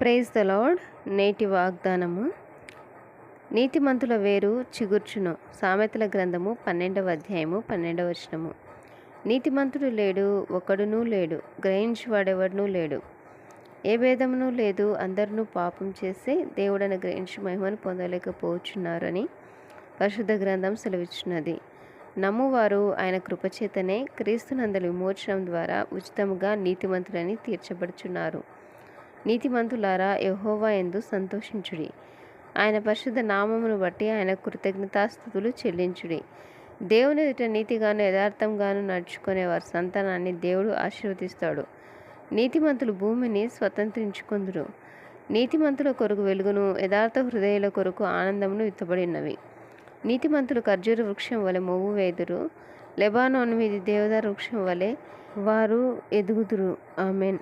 Praise the lord. నేటి వాగ్దానము. నీతిమంతుల వేరు చిగుర్చును. సామెతల గ్రంథము పన్నెండవ అధ్యాయము పన్నెండవ వచనము. నీతిమంతుడు లేడు ఒకడునూ లేడు గ్రహించువాడెవడునూ లేడు. ఏ భేదమును లేదు అందరినూ పాపం చేసి దేవుడని గ్రహించి మహిమను పొందలేకపోవచ్చున్నారని పరిశుద్ధ గ్రంథం సెలవిస్తున్నది నమ్మువారు ఆయన కృపచేతనే క్రీస్తునందలి విమోచనం ద్వారా ఉచితముగా నీతిమంతులని తీర్చబడుచున్నారు. నీతిమంతులారా యహోవా ఎందు సంతోషించుడి. ఆయన పరిశుద్ధ నామమును బట్టి ఆయన కృతజ్ఞతాస్థుతులు చెల్లించుడి. దేవుని ఎదుట నీతిగాను యథార్థంగాను నడుచుకునే వారి సంతానాన్ని దేవుడు ఆశీర్వదిస్తాడు. నీతిమంతులు భూమిని స్వతంత్రించుకుందురు. నీతిమంతుల కొరకు వెలుగును యథార్థ హృదయాల కొరకు ఆనందమును విత్తబడినవి నీతిమంతులు ఖర్జూర వృక్షం వలె మొవ్వు వేదురు. లెబానోన్ మీది దేవదారు వృక్షం వలె వారు ఎదుగుదురు. ఆమెన్.